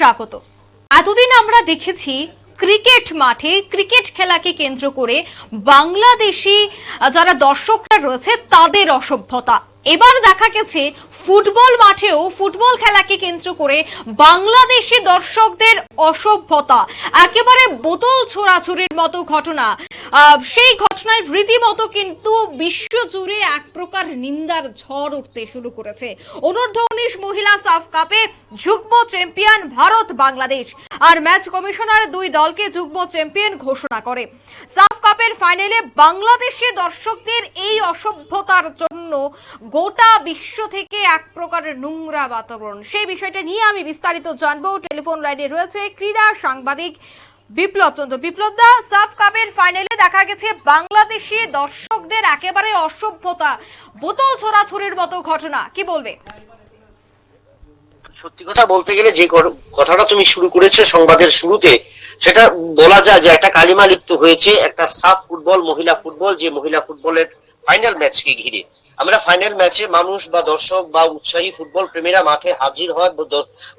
স্বাগত। এতদিন আমরা দেখেছি ক্রিকেট মাঠে ক্রিকেট খেলাকে কেন্দ্র করে বাংলাদেশি যারা দর্শকরা রয়েছে, তাদের অসভ্যতা। এবার দেখা গেছে ফুটবল মাঠেও ফুটবল খেলাকে কেন্দ্র করে বাংলাদেশি দর্শকদের অসভ্যতা। একেবারে বোতল ছোড়াছুরির মতো ঘটনা। সেই ঘটনায় রীতিমতো কিন্তু বিশ্বজুড়ে এক প্রকার নিন্দার ঝড় উঠতে শুরু করেছে। অনূর্ধ্ব উনিশ মহিলা সাফ কাপে যুগ্ম চ্যাম্পিয়ন ভারত বাংলাদেশ আর ম্যাচ কমিশনার দুই দলকে যুগ্ম চ্যাম্পিয়ন ঘোষণা করে। সাফ কাপের ফাইনালে বাংলাদেশি দর্শকদের এই অসভ্যতার জন্য গোটা বিশ্ব থেকে এক প্রকারের নোংরা বাতাবরণ। সেই বিষয়টা নিয়ে আমি বিস্তারিত জানব। টেলিফোন লাইনে রয়েছে ক্রীড়া সাংবাদিক বিপ্লব চন্দ্র বিপ্লব দা, সাফ কাপের ফাইনালে দেখা গেছে বাংলাদেশি দর্শকদের একেবারে অসভ্যতা, বোতল ছোড়াছুরির মতো ঘটনা। কি বলবে? সত্যি কথা বলতে গেলে যে কথাটা তুমি শুরু করেছ সংবাদের শুরুতে, সেটা বলা যায় যে একটা কালিমা লিপ্ত হয়েছে, একটা সাফ ফুটবল, মহিলা ফুটবল, যে মহিলা ফুটবলের ফাইনাল ম্যাচকে ঘিরে। আমরা ফাইনাল ম্যাচে মানুষ বা দর্শক বা উৎসাহী ফুটবল প্রেমীরা মাঠে হাজির হয়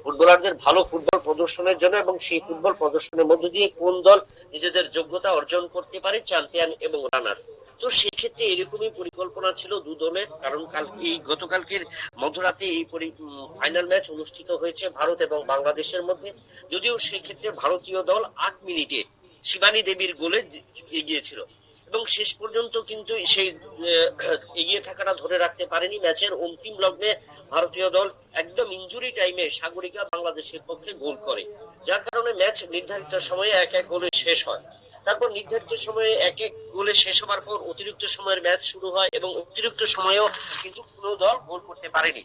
ফুটবলারদের ভালো ফুটবল প্রদর্শনের জন্য এবং সেই ফুটবল প্রদর্শনের মধ্য দিয়ে কোন দল নিজেদের যোগ্যতা অর্জন করতে পারে চ্যাম্পিয়ন এবং রানার তো সেক্ষেত্রে এরকমই পরিকল্পনা ছিল দু দলের, কারণ কাল এই গতকালকের মধ্যরাতে এই ফাইনাল ম্যাচ অনুষ্ঠিত হয়েছে ভারত এবং বাংলাদেশের মধ্যে। যদিও সেক্ষেত্রে ভারতীয় দল আট মিনিটে শিবানী দেবীর গোলে এগিয়ে ছিল এবং শেষ পর্যন্ত কিন্তু সেই এগিয়ে থাকাটা ধরে রাখতে পারেনি ম্যাচের অন্তিম লগ্নে ভারতীয় দল একদম ইঞ্জুরি টাইমে সাগরিকা বাংলাদেশের পক্ষে গোল করে। যার কারণে ম্যাচ নির্ধারিত সময়ে এক এক গোলে শেষ হয়। তারপর নির্ধারিত সময়ে এক এক গোলে শেষ হওয়ার পর অতিরিক্ত সময়ের ম্যাচ শুরু হয় এবং অতিরিক্ত সময়েও কিন্তু কোনো দল গোল করতে পারেনি।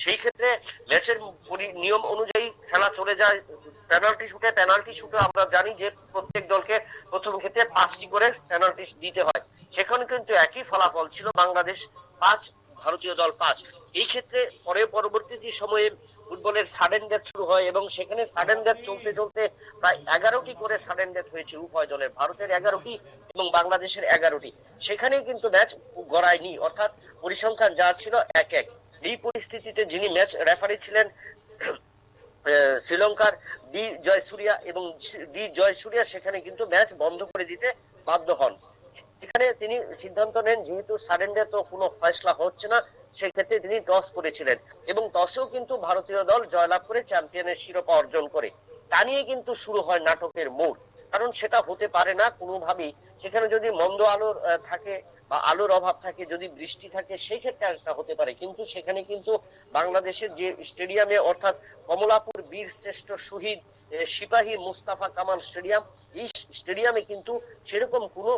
সেই ক্ষেত্রে ম্যাচের নিয়ম অনুযায়ী খেলা চলে যায় পেনাল্টি শুটে পেনাল্টি শুটে আমরা জানি যে প্রত্যেক দলকে প্রথম ক্ষেত্রে পাঁচটি করে পেনাল্টি দিতে হয়। সেখানে কিন্তু একই ফলাফল ছিল বাংলাদেশ পাঁচ, ভারতীয় দল পাঁচ। এই ক্ষেত্রে পরে পরবর্তী যে সময়ে ফুটবলের সাডেন ডেথ শুরু হয় এবং সেখানে সাডেন ডেথ চলতে চলতে প্রায় এগারোটি করে সাডেন ডেথ হয়েছে উভয় দলের। ভারতের এগারোটি এবং বাংলাদেশের এগারোটি। সেখানেই কিন্তু ম্যাচ গড়ায়নি, অর্থাৎ পরিসংখ্যান যা ছিল এক এক। এই পরিস্থিতিতে যিনি ম্যাচ রেফারি ছিলেন শ্রীলঙ্কার ডি জয়সূরিয়া এবং ডি জয়সূরিয়া সেখানে কিন্তু ম্যাচ বন্ধ করে দিতে বাধ্য হন। এখানে তিনি সিদ্ধান্ত নেন, যেহেতু সারেন্ডার তো কোনো ফয়সলা হচ্ছে না, সেক্ষেত্রে তিনি টস করেছিলেন এবং টসেও কিন্তু ভারতীয় দল জয়লাভ করে চ্যাম্পিয়নের শিরোপা অর্জন করে। তা নিয়ে কিন্তু শুরু হয় নাটকের মোড়। কারণ সেটা হতে পারে না কোনোভাবেই। সেখানে যদি মন্দ আলোর থাকে বা আলোর অভাব থাকে, যদি বৃষ্টি থাকে, সেই ক্ষেত্রে আসা হতে পারে। কিন্তু সেখানে কিন্তু বাংলাদেশের যে স্টেডিয়ামে, অর্থাৎ কমলাপুর বীর শ্রেষ্ঠ শহীদ সিপাহী মুস্তাফা কামাল স্টেডিয়াম, এই স্টেডিয়ামে কিন্তু সেরকম কোনো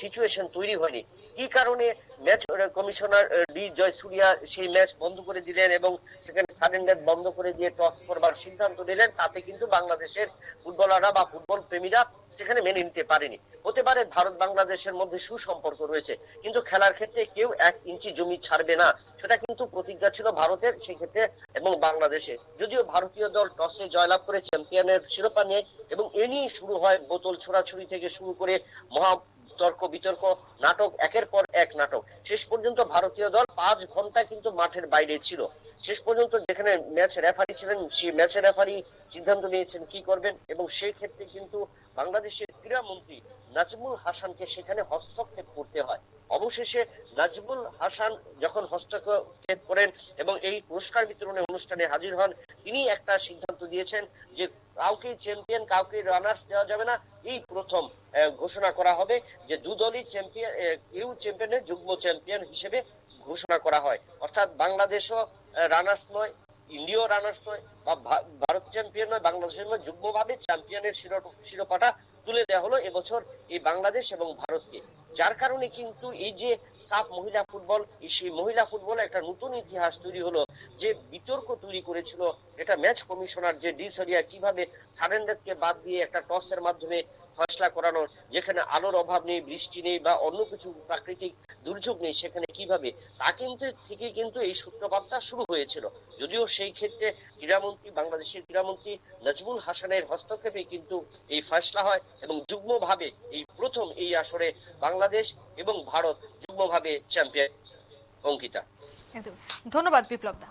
সিচুয়েশন তৈরি হয়নি। কি কারণে ম্যাচ কমিশনার ডি জয়সূরিয়া সেই ম্যাচ বন্ধ করে দিলেন এবং সেখানে সারেন্ডার বন্ধ করে দিয়ে টস করবার সিদ্ধান্ত নিলেন। তাতে কিন্তু বাংলাদেশের ফুটবলাররা বা ফুটবল প্রেমীরা সেখানে মেনে নিতে পারেনি। হতে পারে ভারত বাংলাদেশের মধ্যে সুসম্পর্ক রয়েছে, কিন্তু খেলার ক্ষেত্রে কেউ এক ইঞ্চি জমি ছাড়বে না। সেটা কিন্তু প্রতিজ্ঞা ছিল ভারতের, সেক্ষেত্রে এবং বাংলাদেশে যদিও ভারতীয় দল টসে জয়লাভ করে চ্যাম্পিয়নের শিরোপা নিয়ে এবং এ নিয়ে শুরু হয় বোতল ছোড়াছুড়ি থেকে শুরু করে মহা তর্ক, বিতর্ক, নাটক, একের পর এক নাটক। শেষ পর্যন্ত ভারতীয় দল পাঁচ ঘণ্টা কিন্তু মাঠের বাইরে ছিল। শেষ পর্যন্ত যেখানে ম্যাচ রেফারি ছিলেন, সেই ম্যাচের রেফারি সিদ্ধান্ত নিয়েছেন কি করবেন, এবং সেই ক্ষেত্রে কিন্তু বাংলাদেশের ক্রীড়ামন্ত্রী নাজমুল হাসানকে সেখানে হস্তক্ষেপ করতে হয়। অবশেষে নাজমুল হাসান যখন হস্তক্ষেপ করেন এবং এই পুরস্কার বিতরণের অনুষ্ঠানে হাজির হন, তিনি একটা সিদ্ধান্ত দিয়েছেন যে কাউকে চ্যাম্পিয়ন কাউকে রানার্স দেওয়া যাবে না। এই প্রথম ঘোষণা করা হবে যে দুদলই চ্যাম্পিয়ন ইউ চ্যাম্পিয়নের যুগ্ম চ্যাম্পিয়ন হিসেবে ঘোষণা করা হয়। অর্থাৎ বাংলাদেশও রানার্স নয়, ইন্ডিয়াও রানার্স নয়, বা ভারত চ্যাম্পিয়ন নয়, বাংলাদেশের নয় যুগ্মভাবে চ্যাম্পিয়নের শিরো- শিরোপাটা তুলে দেওয়া হলো এবছর এই বাংলাদেশ এবং ভারতকে। যার কারণে কিন্তু এই যে সাফ মহিলা ফুটবল সেই মহিলা ফুটবল একটা নতুন ইতিহাস তৈরি হলো, যে বিতর্ক তৈরি করেছিল, এটা ম্যাচ কমিশনার যে ডিসারিয়া কীভাবে সারেন্ডারকে বাদ দিয়ে একটা টসের মাধ্যমে ফয়সলা করানোর, যেখানে আলোর অভাব নেই, বৃষ্টি নেই বা অন্য কিছু প্রাকৃতিক দুর্যোগ নেই, সেখানে কীভাবে? তা কিন্তু, থেকে কিন্তু এই সূত্রপাতটা শুরু হয়েছিল। যদিও সেই ক্ষেত্রে ক্রীড়ামন্ত্রী, বাংলাদেশের ক্রীড়ামন্ত্রী নাজমুল হাসানের হস্তক্ষেপে কিন্তু এই ফয়সলা হয় এবং যুগ্মভাবে এই প্রথম এই আসরে বাংলাদেশ এবং ভারত যুগ্মভাবে চ্যাম্পিয়ন অঙ্কিতা। ধন্যবাদ বিপ্লব দা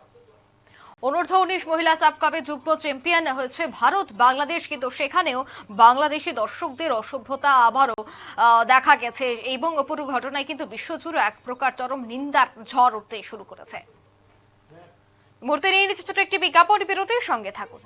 অনূর্ধ্ব উনিশ মহিলা সাব কাপে যুগ্ম চ্যাম্পিয়ন হয়েছে ভারত, বাংলাদেশ, কিন্তু সেখানেও বাংলাদেশি দর্শকদের অসভ্যতা আবারও দেখা গেছে এবং অপূর্ব ঘটনায় কিন্তু বিশ্বজুড়ে এক প্রকার চরম নিন্দার ঝড় উঠতে শুরু করেছে। মুহূর্তে নিয়ে নিচ্ছে ছোট একটি বিজ্ঞাপন, বিরতির সঙ্গে থাকুন।